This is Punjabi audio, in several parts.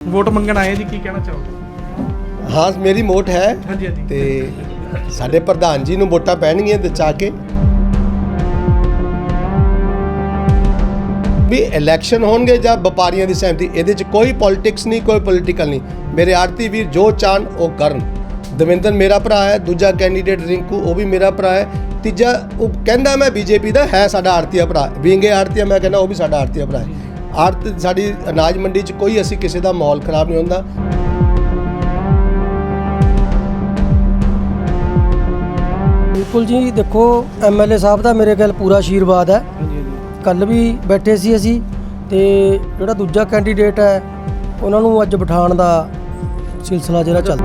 ਵੋਟ ਮੰਗਣ ਆਏ ਜੀ ਕੀ ਕਹਿਣਾ ਚਾਹੋਗੇ? ਹਾਂ ਮੇਰੀ ਮੋਟ ਹੈ ਹਾਂਜੀ ਹਾਂਜੀ। ਤੇ ਸਾਡੇ ਪ੍ਰਧਾਨ ਜੀ ਨੂੰ ਵੋਟਾਂ ਪੈਣਗੀਆਂ ਤੇ ਚਾ ਕੇ। ਵੀ ਇਲੈਕਸ਼ਨ ਹੋਣਗੇ ਜਾਂ ਵਪਾਰੀਆਂ ਦੀ ਸਹਿਮਤੀ ਇਹਦੇ 'ਚ ਕੋਈ ਪੋਲਿਟਿਕਸ ਨਹੀਂ ਕੋਈ ਪੋਲੀਟੀਕਲ ਨਹੀਂ। ਮੇਰੇ ਆਰਤੀ ਵੀਰ ਜੋ ਚਾਹਣ ਉਹ ਕਰਨ। ਦਵਿੰਦਰ ਮੇਰਾ ਭਰਾ ਹੈ ਦੂਜਾ ਕੈਂਡੀਡੇਟ ਰਿੰਕੂ ਉਹ ਵੀ ਮੇਰਾ ਭਰਾ ਹੈ। ਤੀਜਾ ਉਹ ਕਹਿੰਦਾ ਮੈਂ ਬੀਜੇਪੀ ਦਾ ਹੈ ਸਾਡਾ ਆਰਤੀਆ ਭਰਾ। ਵਿੰਗੇ ਆਰਤੀਆ ਮੈਂ ਕਹਿੰਦਾ ਉਹ ਵੀ ਸਾਡਾ ਆਰਤੀਆ ਭਰਾ ਹੈ। ਆਰਤ ਸਾਡੀ ਅਨਾਜ ਮੰਡੀ 'ਚ ਕੋਈ ਅਸੀਂ ਕਿਸੇ ਦਾ ਮਾਹੌਲ ਖਰਾਬ ਨਹੀਂ ਹੁੰਦਾ। ਬਿਲਕੁਲ ਜੀ ਦੇਖੋ ਐਮਐਲਏ ਸਾਹਿਬ ਦਾ ਮੇਰੇ ਕੋਲ ਪੂਰਾ ਆਸ਼ੀਰਵਾਦ ਹੈ। ਕੱਲ ਵੀ ਬੈਠੇ ਸੀ ਅਸੀਂ ਤੇ ਜਿਹੜਾ ਦੂਜਾ ਕੈਂਡੀਡੇਟ ਹੈ ਉਹਨਾਂ ਨੂੰ ਅੱਜ ਬਿਠਾਉਣ ਦਾ ਸਿਲਸਿਲਾ ਜਿਹੜਾ ਚੱਲ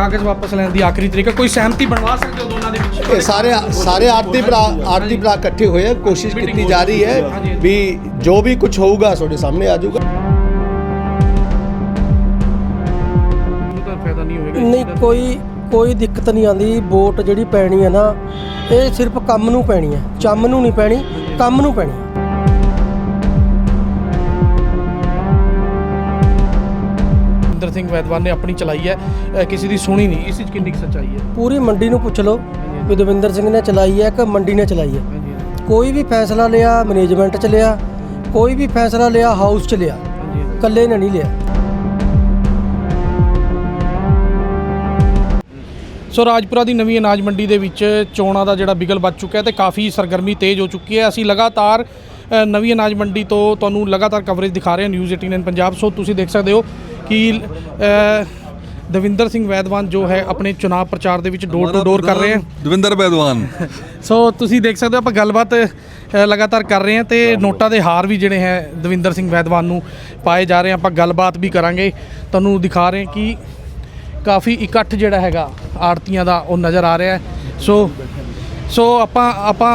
ਕਾਗਜ਼ ਵਾਪਸ ਲੈਣ ਦੀ ਆਖਰੀ ਤਰੀਕਾ ਕੋਈ ਸਹਿਮਤੀ ਬਣਵਾ ਸਕਦੇ ਹੋ ਦੋਨਾਂ ਦੇ ਵਿੱਚ? ਇਹ ਸਾਰੇ ਸਾਰੇ ਆਰਤੀ ਭਰਾ ਆਰਤੀ ਭਰਾ ਇਕੱਠੇ ਹੋਏ ਆ। ਕੋਸ਼ਿਸ਼ ਕੀਤੀ ਜਾ ਰਹੀ ਹੈ ਵੀ ਜੋ ਵੀ ਕੁਝ ਹੋਊਗਾ ਤੁਹਾਡੇ ਸਾਹਮਣੇ ਆ ਜਾਊਗਾ। ਨਹੀਂ। ਕੋਈ ਕੋਈ ਦਿੱਕਤ ਨਹੀਂ ਆਂਦੀ ਵੋਟ ਜਿਹੜੀ ਪੈਣੀ ਹੈ ਨਾ ਇਹ ਸਿਰਫ ਕੰਮ ਨੂੰ ਪੈਣੀ ਹੈ। ਚੰਮ ਨੂੰ ਨਹੀਂ ਪੈਣੀ ਕੰਮ ਨੂੰ ਪੈਣੀ ਇੰਦਰ ਸਿੰਘ ਵੈਦਵਾਨ ਨੇ ਆਪਣੀ ਚਲਾਈ ਹੈ ਕਿਸੇ ਦੀ ਸੁਣੀ ਨਹੀਂ। ਇਸ ਵਿੱਚ ਕਿੰਨੀ ਕੁ ਸੱਚਾਈ ਹੈ? ਪੂਰੀ ਮੰਡੀ ਨੂੰ ਪੁੱਛ ਲਓ ਵੀ ਦਵਿੰਦਰ ਸਿੰਘ ਨੇ ਚਲਾਈ ਹੈ ਕਿ ਮੰਡੀ ਨੇ ਚਲਾਈ ਹੈ? ਕੋਈ ਵੀ ਫੈਸਲਾ ਲਿਆ ਮੈਨੇਜਮੈਂਟ ਚ ਲਿਆ ਕੋਈ ਵੀ ਫੈਸਲਾ ਲਿਆ ਹਾਊਸ ਚ ਲਿਆ। ਇਕੱਲੇ ਨੇ ਨਹੀਂ ਲਿਆ। ਸੋ ਰਾਜਪੁਰਾ ਦੀ ਨਵੀਂ ਅਨਾਜ ਮੰਡੀ ਦੇ ਵਿੱਚ ਚੋਣਾਂ ਦਾ ਜਿਹੜਾ ਬਿਗਲ ਵੱਜ ਚੁੱਕਿਆ ਤੇ ਕਾਫੀ ਸਰਗਰਮੀ ਤੇਜ਼ ਹੋ ਚੁੱਕੀ ਹੈ। ਅਸੀਂ ਲਗਾਤਾਰ ਨਵੀਂ ਅਨਾਜ ਮੰਡੀ ਤੋਂ ਤੁਹਾਨੂੰ ਲਗਾਤਾਰ ਕਵਰੇਜ ਦਿਖਾ ਰਹੇ ਹਾਂ। ਨਿਊਜ਼ 18 ਪੰਜਾਬ ਸੋ ਤੁਸੀਂ ਦੇਖ ਸਕਦੇ ਹੋ ਕਿ ਦਵਿੰਦਰ ਸਿੰਘ ਵੈਦਵਾਨ ਜੋ ਹੈ ਆਪਣੇ ਚੁਣਾਵ ਪ੍ਰਚਾਰ ਦੇ ਵਿੱਚ ਡੋਰ ਟੂ ਡੋਰ ਕਰ ਰਹੇ ਹਨ ਦਵਿੰਦਰ ਬੈਦਵਾਨ ਸੋ ਤੁਸੀਂ ਦੇਖ ਸਕਦੇ ਹੋ ਆਪਾਂ ਗੱਲਬਾਤ ਲਗਾਤਾਰ ਕਰ ਰਹੇ ਹਾਂ ਤੇ ਨੋਟਾਂ ਦੇ ਹਾਰ ਵੀ ਜਿਹੜੇ ਹੈ ਦਵਿੰਦਰ ਸਿੰਘ ਵੈਦਵਾਨ ਨੂੰ ਪਾਏ ਜਾ ਰਹੇ ਆ। ਆਪਾਂ ਗੱਲਬਾਤ ਵੀ ਕਰਾਂਗੇ। ਤੁਹਾਨੂੰ ਦਿਖਾ ਰਹੇ ਕਿ ਕਾਫੀ ਇਕੱਠ ਜਿਹੜਾ ਹੈਗਾ ਆੜਤੀਆਂ ਦਾ ਉਹ ਨਜ਼ਰ ਆ ਰਿਹਾ ਸੋ ਸੋ ਆਪਾਂ ਆਪਾਂ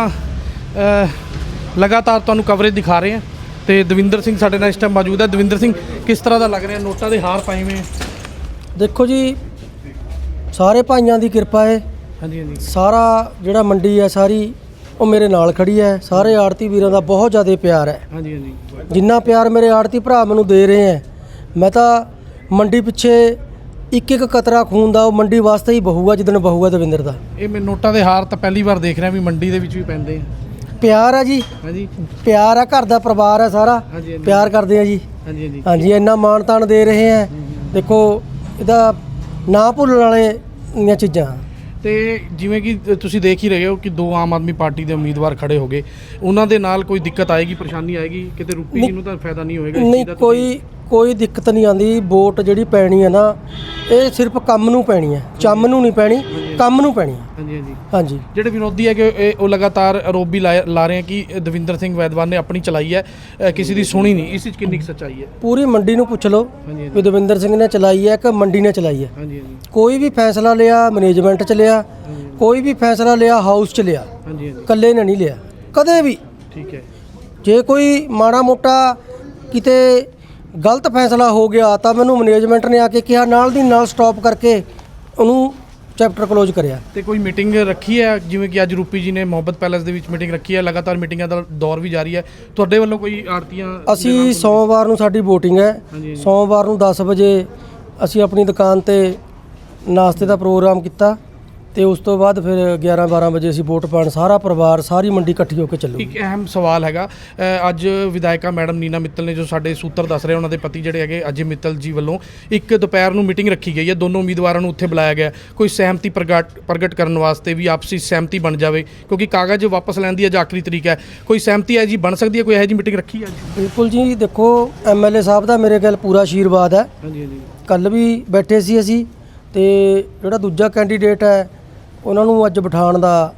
ਲਗਾਤਾਰ ਤੁਹਾਨੂੰ ਕਵਰੇਜ ਦਿਖਾ ਰਹੇ ਹਾਂ। ਤੇ ਦਵਿੰਦਰ ਸਿੰਘ ਸਾਡੇ ਨਾਲ ਇਸ ਟਾਈਮ ਮੌਜੂਦ ਹੈ। ਦਵਿੰਦਰ ਸਿੰਘ ਕਿਸ ਤਰ੍ਹਾਂ ਦਾ ਲੱਗ ਰਿਹਾ? ਨੋਟਾਂ ਦੇ ਹਾਰ ਪਾਏ ਹੋਏ ਹੈ ਦੇਖੋ ਜੀ ਸਾਰੇ ਭਾਈਆਂ ਦੀ ਕਿਰਪਾ ਹੈ। ਹਾਂਜੀ ਹਾਂਜੀ। ਸਾਰਾ ਜਿਹੜਾ ਮੰਡੀ ਹੈ ਸਾਰੀ ਉਹ ਮੇਰੇ ਨਾਲ ਖੜੀ ਹੈ। ਸਾਰੇ ਆੜਤੀ ਵੀਰਾਂ ਦਾ ਬਹੁਤ ਜ਼ਿਆਦਾ ਪਿਆਰ ਹੈ। ਹਾਂਜੀ ਹਾਂਜੀ। ਜਿੰਨਾ ਪਿਆਰ ਮੇਰੇ ਆੜਤੀ ਭਰਾ ਮੈਨੂੰ ਦੇ ਰਹੇ ਹੈ ਮੈਂ ਤਾਂ ਮੰਡੀ ਪਿੱਛੇ ਇੱਕ ਇੱਕ ਕਤਰਾ ਖੂਨ ਦਾ ਉਹ ਮੰਡੀ ਵਾਸਤੇ ਹੀ ਬਹੂਗਾ ਜਿੱਦਣ ਬਹੂਗਾ ਦਵਿੰਦਰ ਦਾ। ਇਹ ਮੈਂ ਨੋਟਾਂ ਦੇ ਹਾਰ ਤਾਂ ਪਹਿਲੀ ਵਾਰ ਦੇਖ ਰਿਹਾ ਵੀ ਮੰਡੀ ਦੇ ਵਿੱਚ ਵੀ ਪੈਂਦੇ ਆ। ਪਿਆਰ ਹੈ ਜੀ। ਹਾਂਜੀ। ਪਿਆਰ ਆ ਘਰ ਦਾ ਪਰਿਵਾਰ ਹੈ ਸਾਰਾ। ਹਾਂਜੀ, ਹਾਂਜੀ। ਪਿਆਰ ਕਰਦੇ ਆ ਜੀ। ਹਾਂਜੀ ਹਾਂਜੀ। ਹਾਂਜੀ ਇੰਨਾ ਮਾਣ ਤਾਣ ਦੇ ਰਹੇ ਹੈ ਦੇਖੋ ਇਹਦਾ ਨਾ ਭੁੱਲਣ ਵਾਲੇ ਚੀਜ਼ਾਂ। ਤੇ ਜਿਵੇਂ ਕਿ ਤੁਸੀਂ ਦੇਖ ਹੀ ਰਹੇ ਹੋ ਕਿ ਦੋ ਆਮ ਆਦਮੀ ਪਾਰਟੀ ਦੇ ਉਮੀਦਵਾਰ ਖੜੇ ਹੋ ਗਏ। ਉਹਨਾਂ ਦੇ ਨਾਲ ਕੋਈ ਦਿੱਕਤ ਆਏਗੀ ਪਰੇਸ਼ਾਨੀ ਆਏਗੀ? ਕਿਤੇ ਰੂਪੀ ਜੀ ਨੂੰ ਤਾਂ ਫਾਇਦਾ ਨਹੀਂ ਹੋਏਗਾ ਇਸ ਨਹੀਂ ਕੋਈ ਕੋਈ ਦਿੱਕਤ ਨਹੀਂ ਆਂਦੀ ਵੋਟ ਜਿਹੜੀ ਪੈਣੀ ਹੈ ਨਾ ਇਹ ਸਿਰਫ ਕੰਮ ਨੂੰ ਪੈਣੀ ਹੈ ਚੰਮ ਨੂੰ ਨਹੀਂ ਪੈਣੀ ਕੰਮ ਨੂੰ ਪੈਣੀ ਹੈ ਹਾਂਜੀ ਹਾਂਜੀ। ਹਾਂਜੀ। ਜਿਹੜੇ ਵਿਰੋਧੀ ਹੈ ਕਿ ਇਹ- ਉਹ ਲਗਾਤਾਰ ਆਰੋਪ ਵੀ ਲਾ ਲਾ ਰਹੇ ਹੈ ਕਿ ਦਵਿੰਦਰ ਸਿੰਘ ਵੈਦਵਾਨ ਨੇ ਆਪਣੀ ਚਲਾਈ ਹੈ ਅ, ਕਿਸੇ ਦੀ ਸੁਣੀ ਨਹੀਂ। ਇਸ ਵਿੱਚ ਕਿੰਨੀ ਕੁ ਸੱਚਾਈ ਹੈ? ਪੂਰੀ ਮੰਡੀ ਨੂੰ ਪੁੱਛ ਲਓ ਹਾਂਜੀ ਵੀ ਦਵਿੰਦਰ ਸਿੰਘ ਨੇ ਚਲਾਈ ਹੈ ਕਿ ਮੰਡੀ ਨੇ ਚਲਾਈ ਹੈ। ਹਾਂਜੀ ਹਾਂਜੀ। ਕੋਈ ਵੀ ਫੈਸਲਾ ਲਿਆ ਮੈਨੇਜਮੈਂਟ ਚ ਲਿਆ ਕੋਈ ਵੀ ਫੈਸਲਾ ਲਿਆ ਹਾਊਸ ਚ ਲਿਆ ਹਾਂਜੀ ਹਾਂਜੀ। ਇਕੱਲੇ ਨੇ ਨਹੀਂ ਲਿਆ। ਕਦੇ ਵੀ ਠੀਕ ਹੈ। ਜੇ ਕੋਈ ਮਾੜਾ ਮੋਟਾ ਕਿਤੇ ਗਲਤ ਫੈਸਲਾ ਹੋ ਗਿਆ ਤਾਂ ਮੈਨੂੰ ਮੈਨੇਜਮੈਂਟ ਨੇ ਆ ਕੇ ਕਿਹਾ ਨਾਲ ਦੀ ਨਾਲ ਸਟਾਪ ਕਰਕੇ ਉਹਨੂੰ ਚੈਪਟਰ ਕਲੋਜ਼ ਕਰਿਆ। ਤੇ ਕੋਈ ਮੀਟਿੰਗ ਰੱਖੀ ਹੈ? ਜਿਵੇਂ ਕਿ ਅੱਜ ਰੂਪੀ ਜੀ ਨੇ ਮੁਹੱਬਤ ਪੈਲੇਸ ਦੇ ਵਿੱਚ ਮੀਟਿੰਗ ਰੱਖੀ ਹੈ। ਲਗਾਤਾਰ ਮੀਟਿੰਗਾਂ ਦਾ ਦੌਰ ਵੀ ਜਾਰੀ ਹੈ। ਤੁਹਾਡੇ ਵੱਲੋਂ ਕੋਈ ਆਰਤੀਆਂ ਅਸੀਂ ਸੋਮਵਾਰ ਨੂੰ ਸਾਡੀ VOTING ਹੈ। ਸੋਮਵਾਰ ਨੂੰ 10 ਵਜੇ ਅਸੀਂ ਆਪਣੀ ਦੁਕਾਨ ਤੇ ਨਾਸ਼ਤੇ ਦਾ ਪ੍ਰੋਗਰਾਮ ਕੀਤਾ। ਤੇ ਉਸ ਤੋਂ ਬਾਅਦ ਫਿਰ 11 12 ਵਜੇ ਅਸੀਂ ਵੋਟ ਪਾਣ ਸਾਰਾ ਪਰਿਵਾਰ ਸਾਰੀ ਮੰਡੀ ਇਕੱਠੀ ਹੋ ਕੇ ਚੱਲੂ ਇੱਕ ਅਹਿਮ ਸਵਾਲ ਹੈਗਾ। ਅ, ਅੱਜ ਵਿਧਾਇਕਾ ਮੈਡਮ ਨੀਨਾ ਮਿੱਤਲ ਨੇ ਜੋ ਸਾਡੇ ਸੂਤਰ ਦੱਸ ਰਹੇ ਉਹਨਾਂ ਦੇ ਪਤੀ ਜਿਹੜੇ ਹੈਗੇ ਅਜੇ ਮਿੱਤਲ ਜੀ ਵੱਲੋਂ ਇੱਕ ਦੁਪਹਿਰ ਨੂੰ ਮੀਟਿੰਗ ਰੱਖੀ ਗਈ ਹੈ। ਦੋਨੋਂ ਉਮੀਦਵਾਰਾਂ ਨੂੰ ਉੱਥੇ ਬੁਲਾਇਆ ਗਿਆ। ਕੋਈ ਸਹਿਮਤੀ ਪ੍ਰਗਟ ਪ੍ਰਗਟ ਕਰਨ ਵਾਸਤੇ ਵੀ ਆਪਸੀ ਸਹਿਮਤੀ ਬਣ ਜਾਵੇ ਕਿਉਂਕਿ ਕਾਗਜ਼ ਵਾਪਸ ਲੈਣ ਦੀ ਅੱਜ ਆਖਰੀ ਤਰੀਕਾ ਹੈ। ਕੋਈ ਸਹਿਮਤੀ ਹੈ ਜੀ ਬਣ ਸਕਦੀ ਹੈ? ਕੋਈ ਇਹੋ ਜੀ ਮੀਟਿੰਗ ਰੱਖੀ ਹੈ ਅੱਜ? ਬਿਲਕੁਲ ਜੀ ਦੇਖੋ ਐਮਐਲਏ ਸਾਹਿਬ ਦਾ ਮੇਰੇ ਕੋਲ ਪੂਰਾ ਆਸ਼ੀਰਵਾਦ ਹੈ। ਹਾਂਜੀ ਹਾਂਜੀ। ਕੱਲ ਵੀ ਬੈਠੇ ਸੀ ਅਸੀਂ ਤੇ ਜਿਹੜਾ ਦੂਜਾ ਕੈਂਡੀਡੇਟ ਹੈ ਉਹਨਾਂ ਨੂੰ ਅੱਜ ਬਿਠਾਉਣ ਦਾ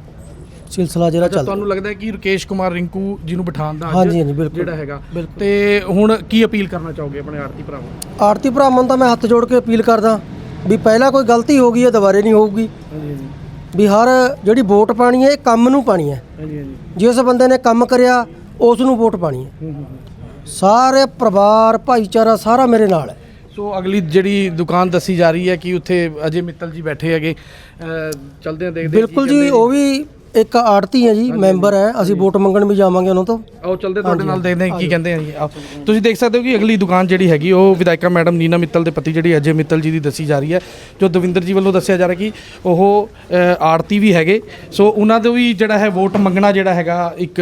ਸਿਲਸਿਲਾ ਜਿਹੜਾ ਚੱਲ ਤੁਹਾਨੂੰ ਲੱਗਦਾ ਹੈ ਕਿ ਰਕੇਸ਼ ਕੁਮਾਰ ਰਿੰਕੂ ਜੀ ਨੂੰ ਬਿਠਾਉਣ ਦਾ ਅੱਜ ਹਾਂਜੀ, ਹਾਂਜੀ, ਬਿਲਕੁਲ। ਜਿਹੜਾ ਹੈਗਾ। ਬਿਲਕੁਲ। ਤੇ ਹੁਣ ਕੀ ਅਪੀਲ ਕਰਨਾ ਚਾਹੋਗੇ ਆਪਣੇ ਆਰਤੀ ਭਰਾਵਾਂ ਨੂੰ? ਆਰਤੀ ਭਰਾਵਾਂ ਨੂੰ ਤਾਂ ਮੈਂ ਹੱਥ ਜੋੜ ਕੇ ਅਪੀਲ ਕਰਦਾ ਵੀ ਪਹਿਲਾਂ ਕੋਈ ਗਲਤੀ ਹੋ ਗਈ ਹੈ ਦੁਬਾਰੇ ਨਹੀਂ ਹੋਊਗੀ। ਹਾਂਜੀ ਹਾਂਜੀ। ਵੀ ਹਰ ਜਿਹੜੀ ਵੋਟ ਪਾਣੀ ਹੈ ਇਹ ਕੰਮ ਨੂੰ ਪਾਣੀ ਹੈ। ਹਾਂਜੀ ਹਾਂਜੀ। ਜਿਸ ਬੰਦੇ ਨੇ ਕੰਮ ਕਰਿਆ ਉਸ ਨੂੰ ਵੋਟ ਪਾਣੀ ਹੈ। ਹੂੰ ਹੂੰ ਹੂੰ। ਸਾਰੇ ਪਰਿਵਾਰ ਭਾਈਚਾਰਾ ਸਾਰਾ ਮੇਰੇ ਨਾਲ ਹੈ। ਸੋ ਅਗਲੀ ਜਿਹੜੀ ਦੁਕਾਨ ਦੱਸੀ ਜਾ ਰਹੀ ਹੈ ਕਿ ਉੱਥੇ ਅਜੇ ਮਿੱਤਲ ਜੀ ਬੈਠੇ ਹੈਗੇ ਚਲਦੇ ਆ ਦੇਖਦੇ ਬਿਲਕੁਲ ਜੀ ਉਹ ਵੀ ਇੱਕ ਆੜਤੀ ਹੈ ਜੀ ਮੈਂਬਰ ਹੈ ਅਸੀਂ ਵੋਟ ਮੰਗਣ ਵੀ ਜਾਵਾਂਗੇ ਉਹਨਾਂ ਤੋਂ। ਆਓ ਚਲਦੇ ਤੁਹਾਡੇ ਨਾਲ ਦੇਖਦੇ ਹਾਂ ਕੀ ਕਹਿੰਦੇ ਆ ਜੀ। ਤੁਸੀਂ ਦੇਖ ਸਕਦੇ ਹੋ ਕਿ ਅਗਲੀ ਦੁਕਾਨ ਜਿਹੜੀ ਹੈਗੀ ਉਹ ਵਿਧਾਇਕਾ ਮੈਡਮ ਨੀਨਾ ਮਿੱਤਲ ਦੇ ਪਤੀ ਜਿਹੜੀ ਅਜੇ ਮਿੱਤਲ ਜੀ ਦੀ ਦੱਸੀ ਜਾ ਰਹੀ ਹੈ ਜੋ ਦਵਿੰਦਰ ਜੀ ਵੱਲੋਂ ਦੱਸਿਆ ਜਾ ਰਿਹਾ ਕਿ ਉਹ ਆੜਤੀ ਵੀ ਹੈਗੇ। ਸੋ ਉਹਨਾਂ ਦੇ ਵੀ ਜਿਹੜਾ ਹੈ ਵੋਟ ਮੰਗਣਾ ਜਿਹੜਾ ਹੈਗਾ ਇੱਕ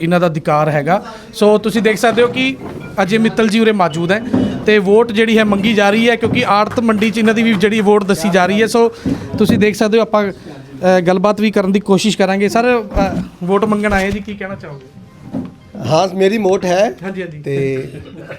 ਇਹਨਾਂ ਦਾ ਅਧਿਕਾਰ ਹੈਗਾ। ਸੋ ਤੁਸੀਂ ਦੇਖ ਸਕਦੇ ਹੋ ਕਿ ਅਜੇ ਮਿੱਤਲ ਜੀ ਉਰੇ ਮੌਜੂਦ ਹੈ। ਤੇ ਵੋਟ ਜਿਹੜੀ ਹੈ ਮੰਗੀ ਜਾ ਰਹੀ ਹੈ ਕਿਉਂਕਿ ਆੜਤ ਮੰਡੀ 'ਚ ਇਹਨਾਂ ਦੀ ਵੀ ਜਿਹੜੀ ਵੋਟ ਦੱਸੀ ਜਾ ਰਹੀ ਹੈ। ਸੋ ਤੁਸੀਂ ਦੇਖ ਸਕਦੇ ਹੋ ਆਪਾਂ ਗੱਲਬਾਤ ਵੀ ਕਰਨ ਦੀ ਕੋਸ਼ਿਸ਼ ਕਰਾਂਗੇ। ਸਰ ਵੋਟ ਮੰਗਣ ਆਏ ਜੀ ਕੀ ਕਹਿਣਾ ਚਾਹੋਗੇ? ਹਾਂ ਮੇਰੀ ਮੋਟ ਹੈ ਹਾਂਜੀ ਹਾਂਜੀ। ਤੇ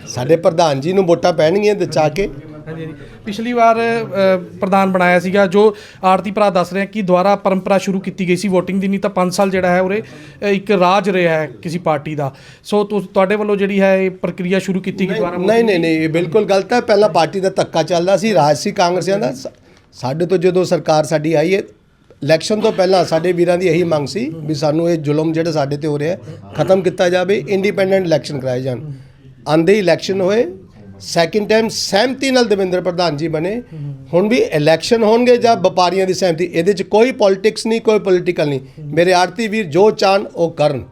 ਸਾਡੇ ਪ੍ਰਧਾਨ ਜੀ ਨੂੰ ਵੋਟਾਂ ਪੈਣਗੀਆਂ ਤੇ ਚਾ ਕੇ। ਹਾਂਜੀ ਹਾਂਜੀ। ਪਿਛਲੀ ਵਾਰ ਅ, ਪ੍ਰਧਾਨ ਬਣਾਇਆ ਸੀਗਾ ਜੋ ਆਰਤੀ ਭਰਾ ਦੱਸ ਰਹੇ ਆ ਕਿ ਦੁਆਰਾ ਪਰੰਪਰਾ ਸ਼ੁਰੂ ਕੀਤੀ ਗਈ ਸੀ VOTING ਦੀ ਨਹੀਂ ਤਾਂ 5 ਸਾਲ ਜਿਹੜਾ ਹੈ ਉਰੇ ਅ, ਇੱਕ ਰਾਜ ਰਿਹਾ ਹੈ ਕਿਸੇ ਪਾਰਟੀ ਦਾ। ਸੋ ਤੁ- ਤੁਹਾਡੇ ਵੱਲੋਂ ਜਿਹੜੀ ਹੈ ਇਹ ਪ੍ਰਕਿਰਿਆ ਸ਼ੁਰੂ ਕੀਤੀ ਗਈ ਦੁਆਰਾ ਨਹੀਂ ਨਹੀਂ ਨਹੀਂ ਇਹ ਬਿਲਕੁਲ ਗਲਤ ਹੈ। ਪਹਿਲਾਂ ਪਾਰਟੀ ਦਾ ਧੱਕਾ ਚੱਲਦਾ ਸੀ ਰਾਜ ਸੀ ਕਾਂਗਰਸੀਆਂ ਦਾ। ਸ- ਸਾਡੇ ਤੋਂ ਜਦੋਂ ਸਰਕਾਰ ਸਾਡੀ ਆਈ ਹੈ ਇਲੈਕਸ਼ਨ ਤੋਂ ਪਹਿਲਾਂ ਸਾਡੇ ਵੀਰਾਂ ਦੀ ਇਹੀ ਮੰਗ ਸੀ ਵੀ ਸਾਨੂੰ ਇਹ ਜ਼ੁਲਮ ਜਿਹੜਾ ਸਾਡੇ ਤੇ ਹੋ ਰਿਹਾ ਹੈ ਖਤਮ ਕੀਤਾ ਜਾਵੇ ਇੰਡੀਪੈਂਡੈਂਟ ਇਲੈਕਸ਼ਨ ਕਰਾਏ ਜਾਣ। ਆਂਦੇ ਇਲੈਕਸ਼ਨ ਹੋਏ ਸੈਕਿੰਡ ਟਾਈਮ ਸਹਿਮਤੀ ਨਾਲ ਦਵਿੰਦਰ ਪ੍ਰਧਾਨ ਜੀ ਬਣੇ। ਹੁਣ ਵੀ ਇਲੈਕਸ਼ਨ ਹੋਣਗੇ ਜਾਂ ਵਪਾਰੀਆਂ ਦੀ ਸਹਿਮਤੀ, ਇਹਦੇ 'ਚ ਕੋਈ ਪੋਲਿਟਿਕਸ ਨਹੀਂ, ਕੋਈ ਪੋਲੀਟੀਕਲ ਨਹੀਂ। ਮੇਰੇ ਆਰਤੀ ਵੀਰ ਜੋ ਚਾਹਣ, ਉਹ ਕਰਨ।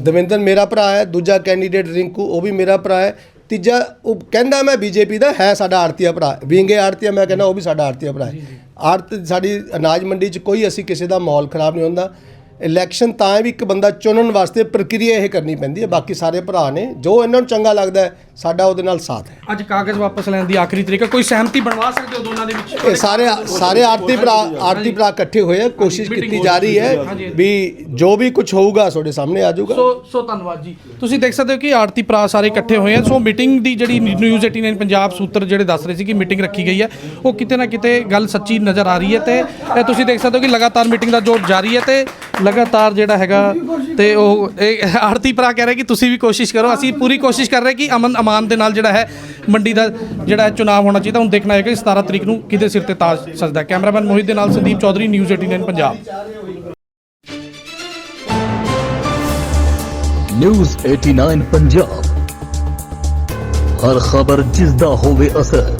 ਦਵਿੰਦਰ ਮੇਰਾ ਭਰਾ ਹੈ, ਦੂਜਾ ਕੈਂਡੀਡੇਟ ਰਿੰਕੂ, ਉਹ ਵੀ ਮੇਰਾ ਭਰਾ ਹੈ। ਤੀਜਾ, ਉਹ ਕਹਿੰਦਾ ਮੈਂ ਬੀਜੇਪੀ ਦਾ, ਹੈ ਸਾਡਾ ਆਰਤੀਆ ਭਰਾ। ਵਿੰਗੇ ਆਰਤੀਆ ਮੈਂ ਕਹਿੰਦਾ ਉਹ ਵੀ ਸਾਡਾ ਆਰਤੀਆ ਭਰਾ ਹੈ। ਆਰਤ ਸਾਡੀ ਅਨਾਜ ਮੰਡੀ 'ਚ ਕੋਈ ਅਸੀਂ ਕਿਸੇ ਦਾ ਮਾਹੌਲ ਖਰਾਬ ਨਹੀਂ ਹੁੰਦਾ। ਇਲੈਕਸ਼ਨ ਤਾਂ ਵੀ ਇੱਕ ਬੰਦਾ ਚੁਣਨ ਵਾਸਤੇ ਪ੍ਰਕਿਰਿਆ ਇਹ ਕਰਨੀ ਪੈਂਦੀ ਹੈ। ਬਾਕੀ ਸਾਰੇ ਭਰਾ ਨੇ ਜੋ ਇਹਨਾਂ ਨੂੰ ਚੰਗਾ ਲੱਗਦਾ ਸਾਡਾ ਉਹਦੇ ਨਾਲ ਸਾਥ ਹੈ। ਅੱਜ ਕਾਗਜ਼ ਵਾਪਸ ਲੈਣ ਦੀ ਆਖਰੀ ਤਰੀਕਾ ਕੋਈ ਸਹਿਮਤੀ ਬਣਵਾ ਸਕਦੇ ਹੋ ਦੋਨਾਂ ਦੇ ਵਿੱਚ? ਇਹ ਸਾਰੇ ਸਾਰੇ ਆਰਤੀ ਭਰਾ ਆਰਤੀ ਭਰਾ ਇਕੱਠੇ ਹੋਏ ਆ। ਕੋਸ਼ਿਸ਼ ਕੀਤੀ ਜਾ ਰਹੀ ਹੈ ਵੀ ਜੋ ਵੀ ਕੁਝ ਹੋਊਗਾ ਤੁਹਾਡੇ ਸਾਹਮਣੇ ਆ ਜਾਊਗਾ। ਸੋ ਸੋ ਧੰਨਵਾਦ ਜੀ। ਤੁਸੀਂ ਦੇਖ ਸਕਦੇ ਹੋ ਕਿ ਆਰਤੀ ਭਰਾ ਸਾਰੇ ਇਕੱਠੇ ਹੋਏ ਆ। ਸੋ ਮੀਟਿੰਗ ਦੀ ਜਿਹੜੀ ਨਿਊਜ਼ 89 ਪੰਜਾਬ ਸੂਤਰ ਜਿਹੜੇ ਦੱਸ ਰਹੇ ਸੀ ਕਿ ਮੀਟਿੰਗ ਰੱਖੀ ਗਈ ਹੈ ਉਹ ਕਿਤੇ ਨਾ ਕਿਤੇ ਗੱਲ ਸੱਚੀ ਨਜ਼ਰ ਆ ਰਹੀ ਹੈ ਤੇ ਤੁਸੀਂ ਦੇਖ ਸਕਦੇ ਹੋ ਕਿ ਲਗਾਤਾਰ ਮੀਟਿੰਗ ਦਾ ਜੋਰ ਜਾਰੀ ਹੈ ਤੇ ਲਗਾਤਾਰ ਜਿਹੜਾ ਹੈਗਾ ਤੇ ਉਹ ਇਹ ਆਰਤੀ ਭਰਾ ਕਹਿ ਰਹੇ ਕਿ ਤੁਸੀਂ ਵੀ ਕੋਸ਼ਿਸ਼ ਕਰੋ। ਅਸੀਂ ਪੂਰੀ ਕੋਸ਼ਿਸ਼ ਕਰ ਰਹੇ ਕਿ ਅਮਨ ਅਮਾਨ ਦੇ ਨਾਲ ਜਿਹੜਾ ਹੈ ਮੰਡੀ ਦਾ ਜਿਹੜਾ ਚੋਣ ਹੋਣਾ ਚਾਹੀਦਾ। ਹੁਣ ਦੇਖਣਾ ਹੋਏਗਾ ਕਿ 17 ਤਰੀਕ ਨੂੰ ਕਿਹਦੇ ਸਿਰ ਤੇ ਤਾਜ ਸਜਦਾ ਹੈ। ਕੈਮਰਾਮੈਨ ਮੋਹਿਤ ਦੇ ਨਾਲ ਸੰਦੀਪ ਚੌਧਰੀ ਨਿਊਜ਼ 89 ਪੰਜਾਬ। ਨਿਊਜ਼ 89 ਪੰਜਾਬ। ਹਰ ਖਬਰ ਜਿਸ ਦਾ ਹੋਵੇ ਅਸਰ।